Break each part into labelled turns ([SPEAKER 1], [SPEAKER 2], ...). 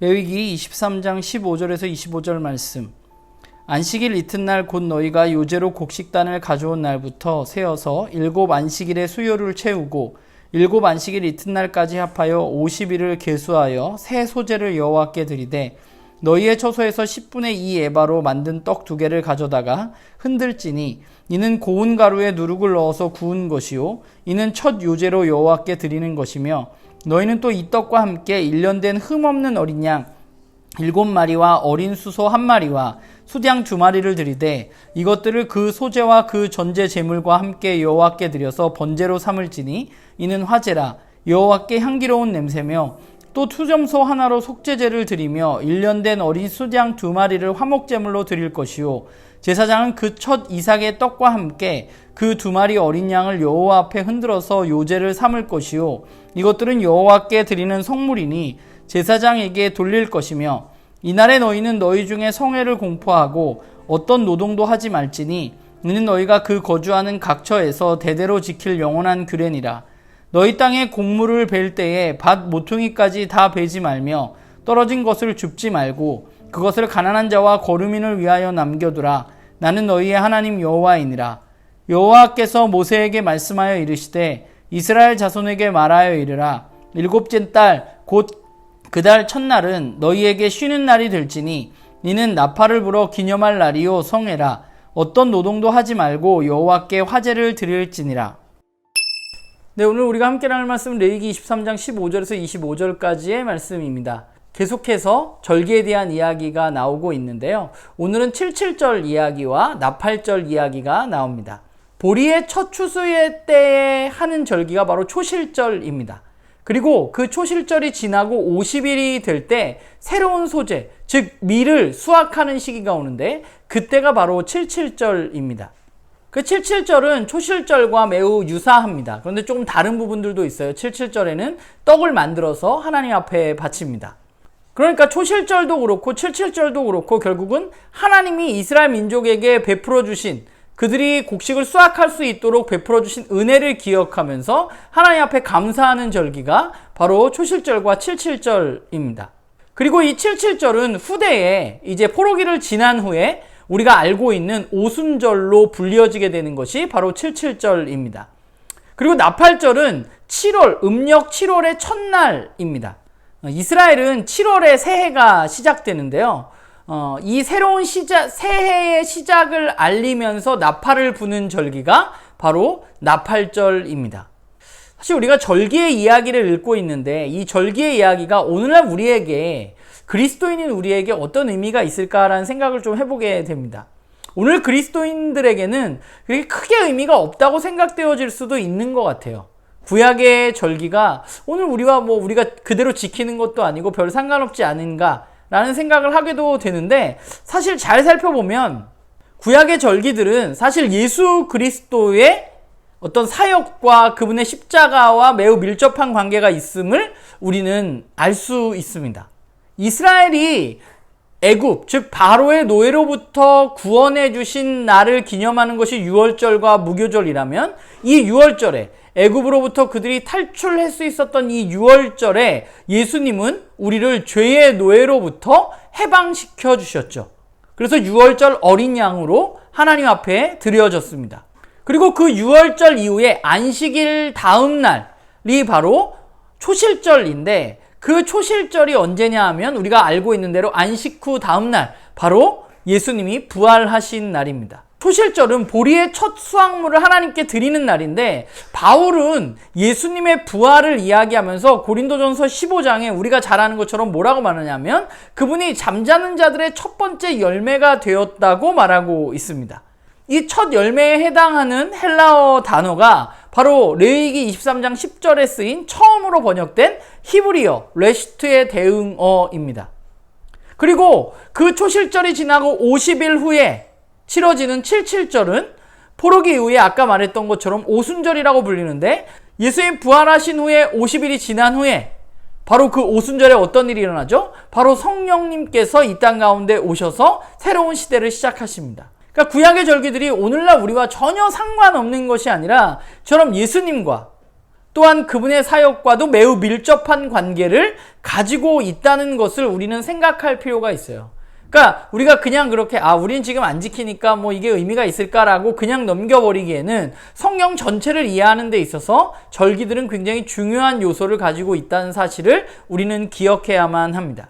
[SPEAKER 1] 레위기 23장 15절에서 25절 말씀. 안식일 이튿날 곧 너희가 요제로 곡식단을 가져온 날부터 세어서 일곱 안식일의 수요를 채우고 일곱 안식일 이튿날까지 합하여 50일을 계수하여 새 소재를 여호와께 드리되 너희의 처소에서 10분의 2 에바로 만든 떡 두 개를 가져다가 흔들지니 이는 고운 가루에 누룩을 넣어서 구운 것이요 이는 첫 요제로 여호와께 드리는 것이며 너희는 또 이 떡과 함께 1년 된 흠없는 어린 양 일곱 마리와 어린 수소 한 마리와 수장 두 마리를 드리되 이것들을 그 소재와 그 전제 제물과 함께 여호와께 드려서 번제로 삼을지니 이는 화제라. 여호와께 향기로운 냄새며 또 투점소 하나로 속죄제를 드리며 1년 된 어린 수장 두 마리를 화목제물로 드릴 것이요. 제사장은 그 첫 이삭의 떡과 함께 그 두 마리 어린 양을 여호와 앞에 흔들어서 요제를 삼을 것이요 이것들은 여호와께 드리는 성물이니 제사장에게 돌릴 것이며 이날에 너희는 너희 중에 성회를 공포하고 어떤 노동도 하지 말지니 이는 너희가 그 거주하는 각처에서 대대로 지킬 영원한 규례니라. 너희 땅에 곡물을 벨 때에 밭 모퉁이까지 다 베지 말며 떨어진 것을 줍지 말고 그것을 가난한 자와 거류민을 위하여 남겨두라. 나는 너희의 하나님 여호와이니라. 여호와께서 모세에게 말씀하여 이르시되 이스라엘 자손에게 말하여 이르라 일곱째 달곧그달 첫날은 너희에게 쉬는 날이 될지니 이는 나팔을 불어 기념할 날이요 성회라 어떤 노동도 하지 말고 여호와께 화제를 드릴지니라 네, 오늘 우리가 함께 나눌 말씀은 레위기 23장 15절에서 25절까지의 말씀입니다. 계속해서 절기에 대한 이야기가 나오고 있는데요. 오늘은 77절 이야기와 나팔절 이야기가 나옵니다. 보리의 첫 추수의 때에 하는 절기가 바로 초실절입니다. 그리고 그 초실절이 지나고 50일이 될 때 새로운 소재, 즉 밀을 수확하는 시기가 오는데 그때가 바로 77절입니다. 그 77절은 초실절과 매우 유사합니다. 그런데 조금 다른 부분들도 있어요. 77절에는 떡을 만들어서 하나님 앞에 바칩니다. 그러니까 초실절도 그렇고 77절도 그렇고 결국은 하나님이 이스라엘 민족에게 베풀어 주신 그들이 곡식을 수확할 수 있도록 베풀어 주신 은혜를 기억하면서 하나님 앞에 감사하는 절기가 바로 초실절과 77절입니다. 그리고 이 77절은 후대에 이제 포로기를 지난 후에 우리가 알고 있는 오순절로 불려지게 되는 것이 바로 77절입니다. 그리고 나팔절은 7월, 음력 7월의 첫날입니다. 이스라엘은 7월에 새해가 시작되는데요. 어, 이 새로운 시작, 새해의 시작을 알리면서 나팔을 부는 절기가 바로 나팔절입니다. 사실 우리가 절기의 이야기를 읽고 있는데 이 절기의 이야기가 오늘날 우리에게 그리스도인인 우리에게 어떤 의미가 있을까라는 생각을 좀 해보게 됩니다. 오늘 그리스도인들에게는 그렇게 크게 의미가 없다고 생각되어질 수도 있는 것 같아요. 구약의 절기가 오늘 우리와 뭐 우리가 그대로 지키는 것도 아니고 별 상관없지 않은가 라는 생각을 하게도 되는데 사실 잘 살펴보면 구약의 절기들은 사실 예수 그리스도의 어떤 사역과 그분의 십자가와 매우 밀접한 관계가 있음을 우리는 알 수 있습니다. 이스라엘이 애굽 즉 바로의 노예로부터 구원해 주신 날을 기념하는 것이 유월절과 무교절이라면 이 유월절에 애굽으로부터 그들이 탈출할 수 있었던 이 유월절에 예수님은 우리를 죄의 노예로부터 해방시켜 주셨죠. 그래서 유월절 어린 양으로 하나님 앞에 드려졌습니다. 그리고 그 유월절 이후에 안식일 다음 날이 바로 초실절인데 그 초실절이 언제냐 하면 우리가 알고 있는 대로 안식 후 다음 날 바로 예수님이 부활하신 날입니다. 초실절은 보리의 첫 수확물을 하나님께 드리는 날인데 바울은 예수님의 부활을 이야기하면서 고린도전서 15장에 우리가 잘 아는 것처럼 뭐라고 말하냐면 그분이 잠자는 자들의 첫 번째 열매가 되었다고 말하고 있습니다. 이 첫 열매에 해당하는 헬라어 단어가 바로 레위기 23장 10절에 쓰인 처음으로 번역된 히브리어 레시트의 대응어입니다. 그리고 그 초실절이 지나고 50일 후에 치러지는 77절은 포로기 이후에 아까 말했던 것처럼 오순절이라고 불리는데 예수님 부활하신 후에 50일이 지난 후에 바로 그 오순절에 어떤 일이 일어나죠? 바로 성령님께서 이 땅 가운데 오셔서 새로운 시대를 시작하십니다. 그러니까 구약의 절기들이 오늘날 우리와 전혀 상관없는 것이 아니라 저럼 예수님과 또한 그분의 사역과도 매우 밀접한 관계를 가지고 있다는 것을 우리는 생각할 필요가 있어요. 그러니까 우리가 그냥 그렇게 아 우린 지금 안 지키니까 뭐 이게 의미가 있을까라고 그냥 넘겨버리기에는 성경 전체를 이해하는 데 있어서 절기들은 굉장히 중요한 요소를 가지고 있다는 사실을 우리는 기억해야만 합니다.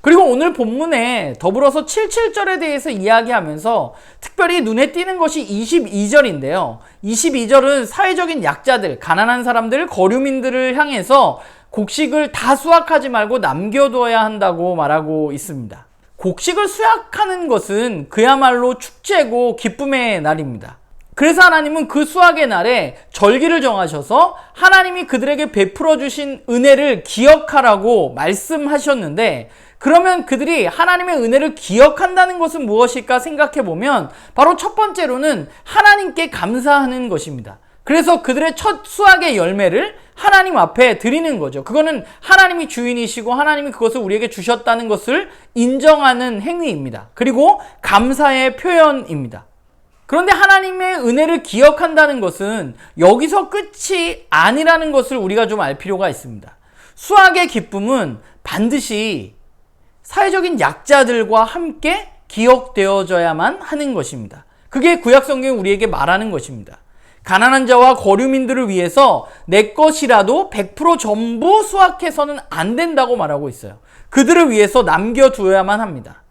[SPEAKER 1] 그리고 오늘 본문에 더불어서 77절에 대해서 이야기하면서 특별히 눈에 띄는 것이 22절인데요. 22절은 사회적인 약자들, 가난한 사람들, 거류민들을 향해서 곡식을 다 수확하지 말고 남겨둬야 한다고 말하고 있습니다. 곡식을 수확하는 것은 그야말로 축제고 기쁨의 날입니다. 그래서 하나님은 그 수확의 날에 절기를 정하셔서 하나님이 그들에게 베풀어 주신 은혜를 기억하라고 말씀하셨는데 그러면 그들이 하나님의 은혜를 기억한다는 것은 무엇일까 생각해 보면 바로 첫 번째로는 하나님께 감사하는 것입니다. 그래서 그들의 첫 수확의 열매를 하나님 앞에 드리는 거죠. 그거는 하나님이 주인이시고 하나님이 그것을 우리에게 주셨다는 것을 인정하는 행위입니다. 그리고 감사의 표현입니다. 그런데 하나님의 은혜를 기억한다는 것은 여기서 끝이 아니라는 것을 우리가 좀 알 필요가 있습니다. 수학의 기쁨은 반드시 사회적인 약자들과 함께 기억되어져야만 하는 것입니다. 그게 구약 성경이 우리에게 말하는 것입니다. 가난한 자와 거류민들을 위해서 내 것이라도 100% 전부 수확해서는 안 된다고 말하고 있어요. 그들을 위해서 남겨두어야만 합니다.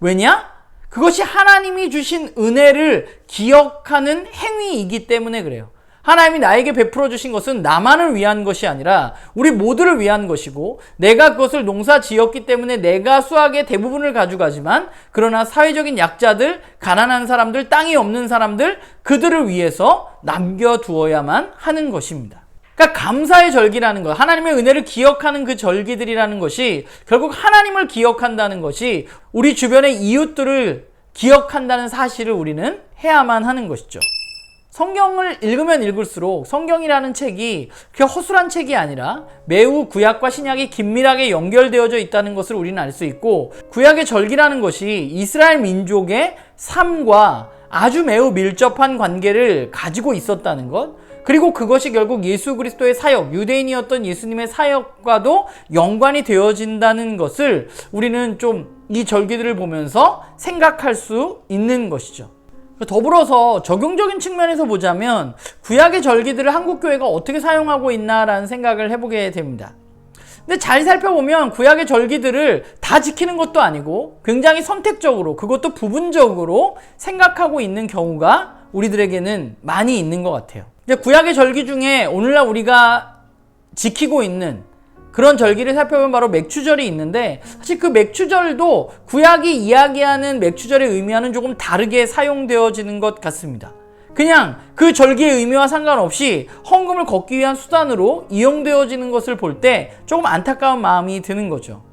[SPEAKER 1] 왜냐? 그것이 하나님이 주신 은혜를 기억하는 행위이기 때문에 그래요. 하나님이 나에게 베풀어 주신 것은 나만을 위한 것이 아니라 우리 모두를 위한 것이고 내가 그것을 농사 지었기 때문에 내가 수확의 대부분을 가져가지만 그러나 사회적인 약자들, 가난한 사람들, 땅이 없는 사람들 그들을 위해서 남겨두어야만 하는 것입니다. 그러니까 감사의 절기라는 것, 하나님의 은혜를 기억하는 그 절기들이라는 것이 결국 하나님을 기억한다는 것이 우리 주변의 이웃들을 기억한다는 사실을 우리는 해야만 하는 것이죠. 성경을 읽으면 읽을수록 성경이라는 책이 그렇게 허술한 책이 아니라 매우 구약과 신약이 긴밀하게 연결되어져 있다는 것을 우리는 알 수 있고 구약의 절기라는 것이 이스라엘 민족의 삶과 아주 매우 밀접한 관계를 가지고 있었다는 것 그리고 그것이 결국 예수 그리스도의 사역, 유대인이었던 예수님의 사역과도 연관이 되어진다는 것을 우리는 좀 이 절기들을 보면서 생각할 수 있는 것이죠. 더불어서 적용적인 측면에서 보자면 구약의 절기들을 한국 교회가 어떻게 사용하고 있나라는 생각을 해보게 됩니다. 근데 잘 살펴보면 구약의 절기들을 다 지키는 것도 아니고 굉장히 선택적으로 그것도 부분적으로 생각하고 있는 경우가 우리들에게는 많이 있는 것 같아요. 이제 구약의 절기 중에 오늘날 우리가 지키고 있는 그런 절기를 살펴보면 바로 맥추절이 있는데 사실 그 맥추절도 구약이 이야기하는 맥추절의 의미와는 조금 다르게 사용되어지는 것 같습니다. 그냥 그 절기의 의미와 상관없이 헌금을 걷기 위한 수단으로 이용되어지는 것을 볼 때 조금 안타까운 마음이 드는 거죠.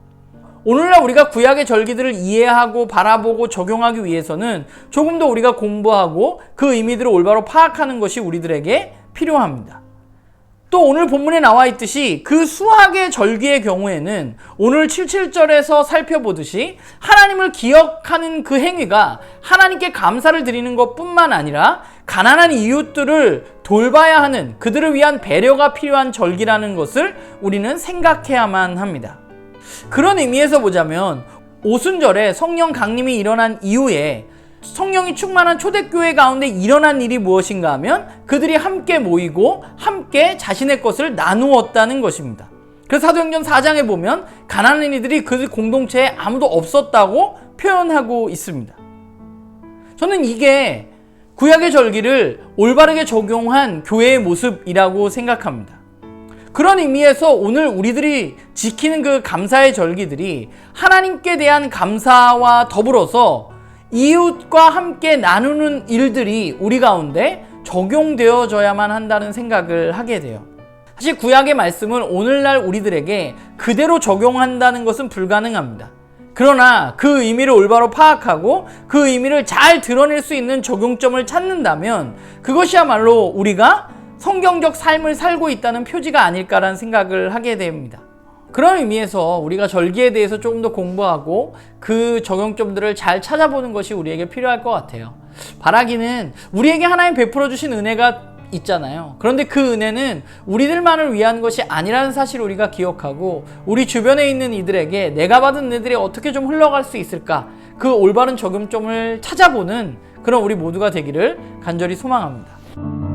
[SPEAKER 1] 오늘날 우리가 구약의 절기들을 이해하고 바라보고 적용하기 위해서는 조금 더 우리가 공부하고 그 의미들을 올바로 파악하는 것이 우리들에게 필요합니다. 또 오늘 본문에 나와 있듯이 그 수학의 절기의 경우에는 오늘 77절에서 살펴보듯이 하나님을 기억하는 그 행위가 하나님께 감사를 드리는 것 뿐만 아니라 가난한 이웃들을 돌봐야 하는 그들을 위한 배려가 필요한 절기라는 것을 우리는 생각해야만 합니다. 그런 의미에서 보자면 오순절에 성령 강림이 일어난 이후에 성령이 충만한 초대교회 가운데 일어난 일이 무엇인가 하면 그들이 함께 모이고 함께 자신의 것을 나누었다는 것입니다. 그래서 사도행전 4장에 보면 가난한 이들이 그 공동체에 아무도 없었다고 표현하고 있습니다. 저는 이게 구약의 절기를 올바르게 적용한 교회의 모습이라고 생각합니다. 그런 의미에서 오늘 우리들이 지키는 그 감사의 절기들이 하나님께 대한 감사와 더불어서 이웃과 함께 나누는 일들이 우리 가운데 적용되어져야만 한다는 생각을 하게 돼요. 사실 구약의 말씀은 오늘날 우리들에게 그대로 적용한다는 것은 불가능합니다. 그러나 그 의미를 올바로 파악하고 그 의미를 잘 드러낼 수 있는 적용점을 찾는다면 그것이야말로 우리가 성경적 삶을 살고 있다는 표지가 아닐까라는 생각을 하게 됩니다. 그런 의미에서 우리가 절기에 대해서 조금 더 공부하고 그 적용점들을 잘 찾아보는 것이 우리에게 필요할 것 같아요. 바라기는 우리에게 하나님 베풀어 주신 은혜가 있잖아요. 그런데 그 은혜는 우리들만을 위한 것이 아니라는 사실을 우리가 기억하고 우리 주변에 있는 이들에게 내가 받은 은혜들이 어떻게 좀 흘러갈 수 있을까? 그 올바른 적용점을 찾아보는 그런 우리 모두가 되기를 간절히 소망합니다.